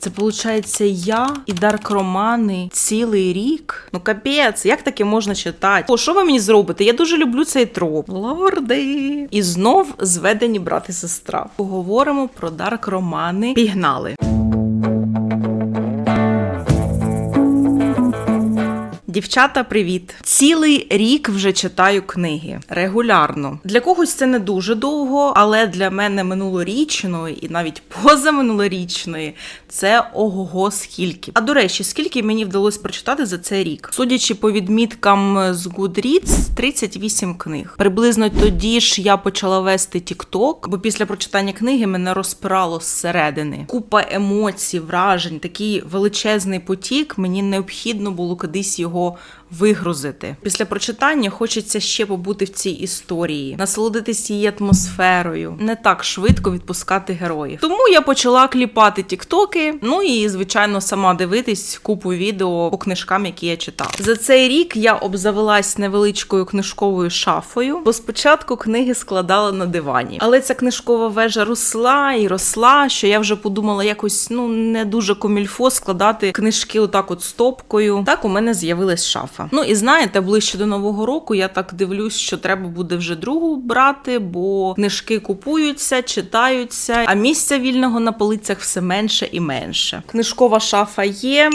Це виходить, я і Дарк Романи цілий рік. Ну капець, як таке можна читати? О, що ви мені зробите? Я дуже люблю цей троп. Лорди. І знов зведені брат і сестра. Поговоримо про Дарк Романи. Пігнали. Дівчата, привіт! Цілий рік вже читаю книги регулярно. Для когось це не дуже довго, але для мене минулорічної і навіть позаминулорічної це ого-го скільки. А до речі, скільки мені вдалося прочитати за цей рік? Судячи по відміткам з Goodreads, 38 книг. Приблизно тоді ж я почала вести TikTok, бо після прочитання книги мене розпирало зсередини. Купа емоцій, вражень, такий величезний потік. Мені необхідно було кудись його vou вигрузити. Після прочитання хочеться ще побути в цій історії, насолодитись її атмосферою, не так швидко відпускати героїв. Тому я почала кліпати тіктоки, ну і звичайно сама дивитись купу відео по книжкам, які я читала. За цей рік я обзавелась невеличкою книжковою шафою, бо спочатку книги складала на дивані. Але ця книжкова вежа росла і росла, що я вже подумала якось ну не дуже комільфо складати книжки отак от стопкою. Так у мене з'явилась шафа. Ну і знаєте, ближче до нового року я так дивлюсь, що треба буде вже другу брати, бо книжки купуються, читаються, а місця вільного на полицях все менше і менше. Книжкова шафа є.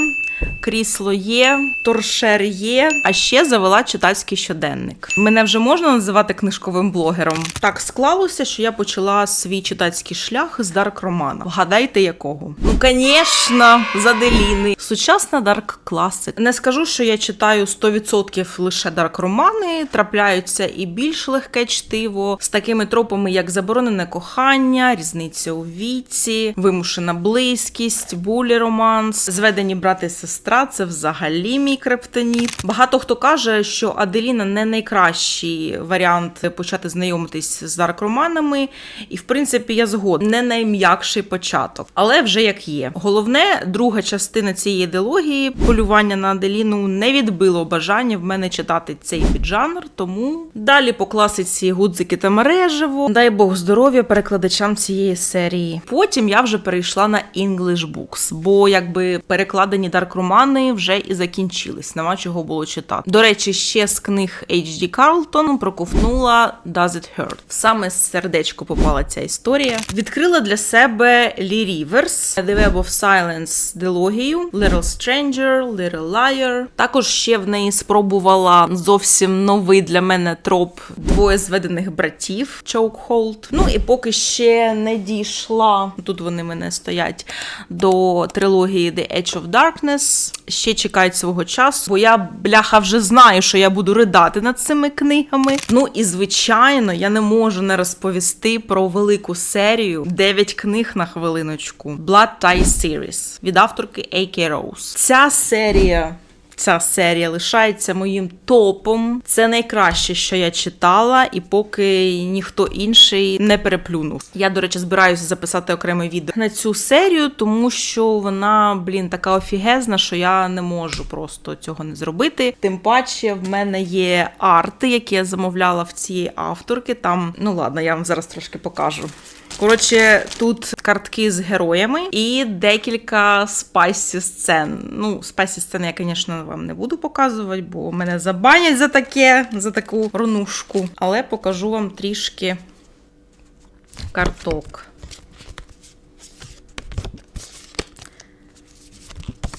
Крісло є, торшер є, а ще завела читацький щоденник. Мене вже можна називати книжковим блогером. Так склалося, що я почала свій читацький шлях з дарк романа. Вгадайте якого? Ну, звісно, Заделіни. Сучасна дарк класик. Не скажу, що я читаю 100% лише дарк романи. Трапляються і більш легке чтиво з такими тропами, як заборонене кохання, різниця у віці, вимушена близькість, булі романс, зведені брати сестра. Це взагалі мій криптоніт. Багато хто каже, що Аделіна не найкращий варіант почати знайомитись з дарк романами, і в принципі я згодна. Не найм'якший початок, але вже як є. Головне, друга частина цієї ідеології полювання на Аделіну не відбило бажання в мене читати цей піджанр, тому далі по класиці гудзики та мережево. Дай Бог здоров'я перекладачам цієї серії. Потім я вже перейшла на English Books, бо якби перекладені дарк романи вже і закінчились. Нема чого було читати. До речі, ще з книг H.D. Карлтон проковтнула Does It Hurt. Саме з сердечко попала ця історія. Відкрила для себе Лі Ріверс, The Web of Silence дилогію, Little Stranger, Little Liar. Також ще в неї спробувала зовсім новий для мене троп двоє зведених братів Chokehold. Ну і поки ще не дійшла. Тут вони мене стоять до трилогії The Edge of Darkness. Ще чекають свого часу, бо я бляха вже знаю, що я буду ридати над цими книгами. Ну і звичайно, я не можу не розповісти про велику серію 9 книг на хвилиночку Blood Tie Series від авторки A.K. Rose. Ця серія. Ця серія лишається моїм топом. Це найкраще, що я читала, і поки ніхто інший не переплюнув. Я, до речі, збираюся записати окреме відео на цю серію, тому що вона, блін, така офігезна, що я не можу просто цього не зробити. Тим паче, в мене є арти, які я замовляла в цієї авторки. Там, ну ладно, я вам зараз трошки покажу. Коротше, тут картки з героями і декілька спайсі сцен. Ну, спайсі сцени я, звісно, вам не буду показувати, бо мене забанять за таке, за таку ронушку. Але покажу вам трішки карток.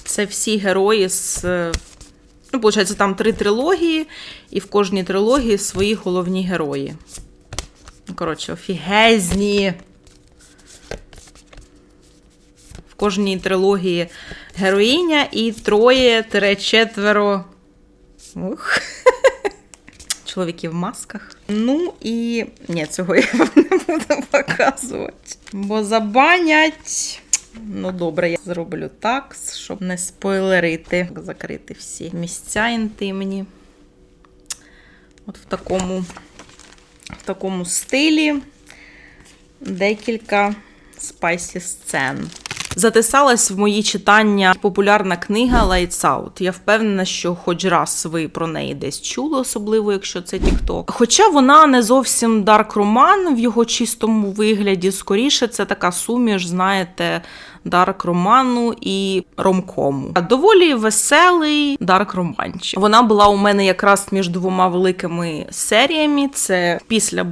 Це всі герої з. Ну, виходить, там три трилогії, і в кожній трилогії свої головні герої. Ну, Коротше, офігезні. В кожній трилогії героїня і троє-четверо. Ух. Чоловіки в масках. Ну і. Ні, цього я не буду показувати. Бо забанять. Ну, добре, я зроблю так, щоб не спойлерити, закрити всі місця інтимні. От в такому в такому стилі декілька спайсі сцен. Затисалась в мої читання популярна книга Lights Out. Я впевнена, що хоч раз ви про неї десь чули, особливо якщо це TikTok. Хоча вона не зовсім дарк роман в його чистому вигляді, скоріше це така суміш, знаєте. Дарк роману і ромкому. Доволі веселий дарк романчик. Вона була у мене якраз між двома великими серіями. Це після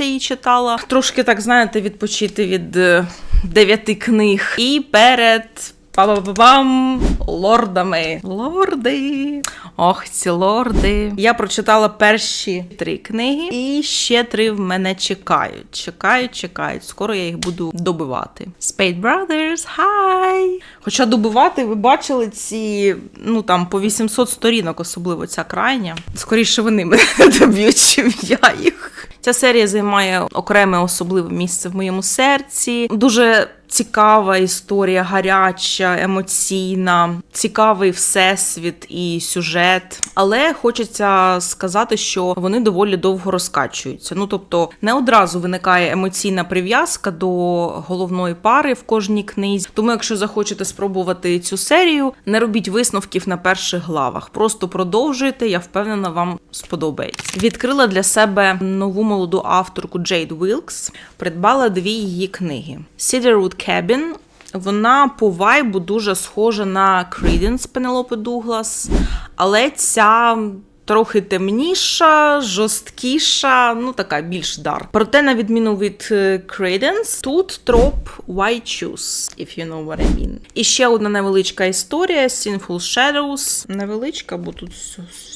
я її читала. Трошки так знаєте, відпочити від е, дев'яти книг. І перед. Па-ба-ба-бам! Лордами. Лорди. Ох, ці лорди. Я прочитала перші три книги, і ще три в мене чекають. Чекають, чекають. Скоро я їх буду добивати. Spade Brothers, hi! Хоча добивати, ви бачили ці, ну там по 800 сторінок, особливо ця крайня. Скоріше вони мене доб'ють, чим я їх. Ця серія займає окреме особливе місце в моєму серці. Дуже цікава історія, гаряча, емоційна, цікавий всесвіт і сюжет. Але хочеться сказати, що вони доволі довго розкачуються. Ну тобто, не одразу виникає емоційна прив'язка до головної пари в кожній книзі. Тому, якщо захочете спробувати цю серію, не робіть висновків на перших главах. Просто продовжуйте. Я впевнена, вам сподобається. Відкрила для себе нову молоду авторку Джейд Вілкс, придбала дві її книги: Cedarwood Cabin. Вона по вайбу дуже схожа на Creedence Пенелопи Дуглас, але ця трохи темніша, жорсткіша, ну така більш дар. Проте, на відміну від е, Creedence, тут троп White Shoes, if you know what I mean. І ще одна невеличка історія: Sinful Shadows. Невеличка, бо тут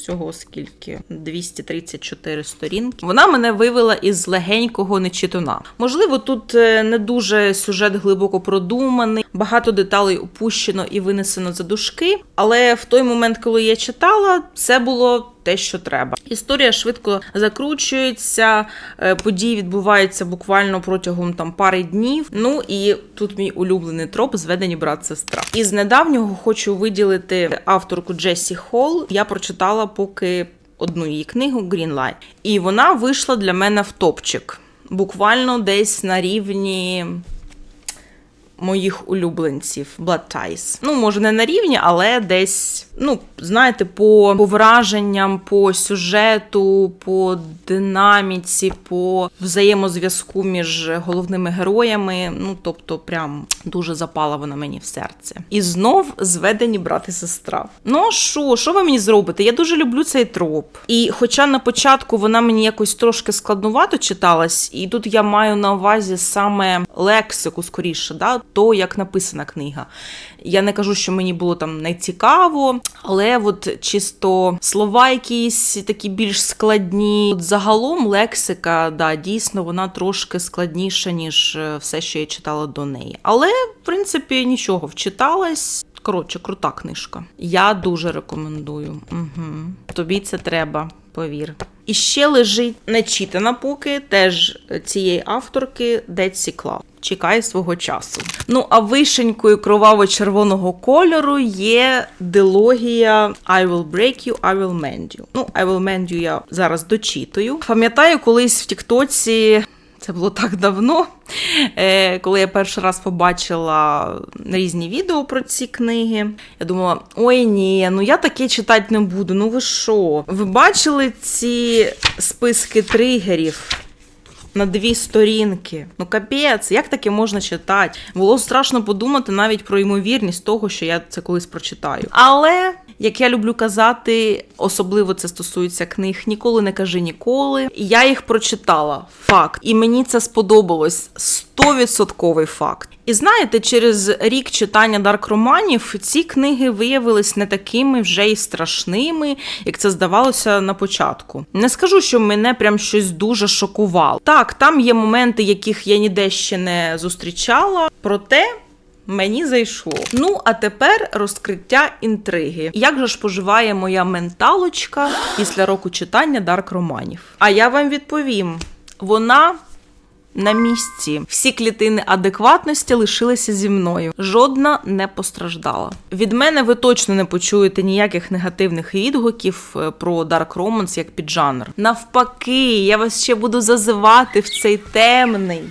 всього скільки 234 сторінки. Вона мене вивела із легенького нечитуна. Можливо, тут е, не дуже сюжет глибоко продуманий, багато деталей опущено і винесено за дужки. Але в той момент, коли я читала, це було. Те, що треба, історія швидко закручується, е, події відбуваються буквально протягом там пари днів. Ну і тут мій улюблений троп зведені брат-сестра. Із недавнього хочу виділити авторку Джесі Холл. Я прочитала поки одну її книгу Greenlight. І вона вийшла для мене в топчик. Буквально десь на рівні моїх улюбленців Blood Ties. Ну, може, не на рівні, але десь, ну, знаєте, по, по враженням, по сюжету, по динаміці, по взаємозв'язку між головними героями. Ну, тобто, прям дуже запала вона мені в серце. І знов зведені брат і сестра. Ну, що, що ви мені зробите? Я дуже люблю цей троп. І хоча на початку вона мені якось трошки складнувато читалась, і тут я маю на увазі саме лексику, скоріше, да, то як написана книга. Я не кажу, що мені було там не цікаво, але от чисто слова якісь такі більш складні. От загалом лексика, да, дійсно, вона трошки складніша, ніж е, все, що я читала до неї. Але, в принципі, нічого, вчиталась. Коротше, крута книжка. Я дуже рекомендую. Угу. Тобі це треба, повір. І ще лежить нечитана поки теж цієї авторки Деці Клав. Чекає свого часу. Ну а вишенькою кроваво-червоного кольору є дилогія I will break you, I will mend you. Ну, I will mend you я зараз дочитую. Пам'ятаю, колись в Тіктоці. Це було так давно, е, коли я перший раз побачила різні відео про ці книги. Я думала: ой ні, ну я таке читати не буду. Ну ви що? Ви бачили ці списки тригерів? На дві сторінки. Ну капець, як таке можна читати? Було страшно подумати навіть про ймовірність того, що я це колись прочитаю. Але, як я люблю казати, особливо це стосується книг Ніколи не кажи ніколи. Я їх прочитала. Факт. І мені це сподобалось. 100% факт. І знаєте, через рік читання дарк романів ці книги виявились не такими вже й страшними, як це здавалося на початку. Не скажу, що мене прям щось дуже шокувало. Так, там є моменти, яких я ніде ще не зустрічала, проте. Мені зайшло. Ну, а тепер розкриття інтриги. Як же ж поживає моя менталочка після року читання дарк романів? А я вам відповім: вона на місці. Всі клітини адекватності лишилися зі мною. Жодна не постраждала. Від мене ви точно не почуєте ніяких негативних відгуків е, про Dark Romance як піджанр. Навпаки, я вас ще буду зазивати в цей темний.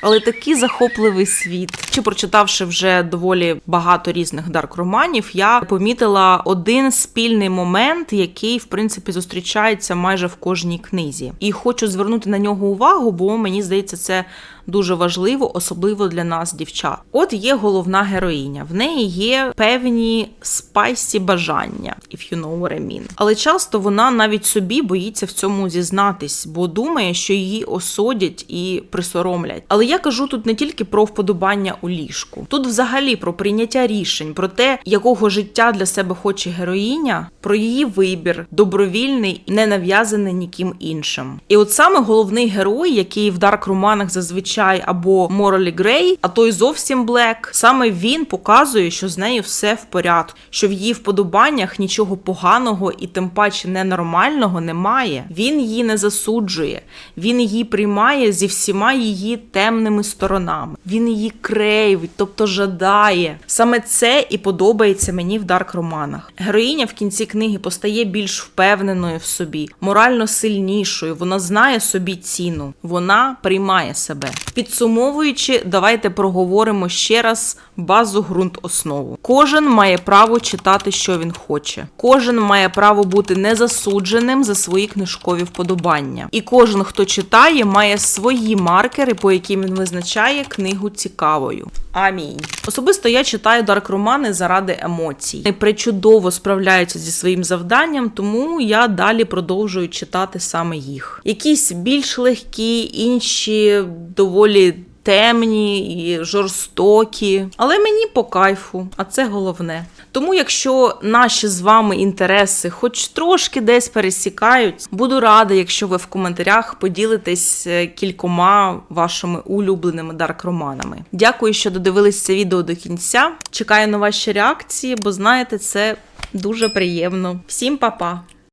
Але такий захопливий світ. Чи прочитавши вже доволі багато різних дарк романів, я помітила один спільний момент, який в принципі зустрічається майже в кожній книзі. І хочу звернути на нього увагу, бо мені здається, це дуже важливо, особливо для нас, дівчат. От є головна героїня. В неї є певні спайсі бажання, if you know what I mean. Але часто вона навіть собі боїться в цьому зізнатись, бо думає, що її осудять і присоромлять. Але я кажу тут не тільки про вподобання у ліжку, тут взагалі про прийняття рішень, про те, якого життя для себе хоче героїня, про її вибір, добровільний не нав'язаний ніким іншим. І от саме головний герой, який в дарк романах зазвичай або моралі грей, а то й зовсім блек, саме він показує, що з нею все в порядку, що в її вподобаннях нічого поганого і тим паче ненормального немає. Він її не засуджує, він її приймає зі всіма її темними сторонами. Він її крейвить, тобто жадає. Саме це і подобається мені в дарк романах. Героїня в кінці книги постає більш впевненою в собі, морально сильнішою. Вона знає собі ціну, вона приймає себе. Підсумовуючи, давайте проговоримо ще раз базу ґрунт основу. Кожен має право читати, що він хоче. Кожен має право бути незасудженим за свої книжкові вподобання. І кожен, хто читає, має свої маркери, по яким він визначає книгу цікавою. Амінь. Особисто я читаю дарк романи заради емоцій. Вони причудово справляються зі своїм завданням, тому я далі продовжую читати саме їх. Якісь більш легкі, інші доволі. Темні і жорстокі, але мені по кайфу, а це головне. Тому, якщо наші з вами інтереси хоч трошки десь пересікають, буду рада, якщо ви в коментарях поділитесь е, кількома вашими улюбленими дарк-романами. Дякую, що додивились це відео до кінця. Чекаю на ваші реакції, бо знаєте, це дуже приємно. Всім па-па!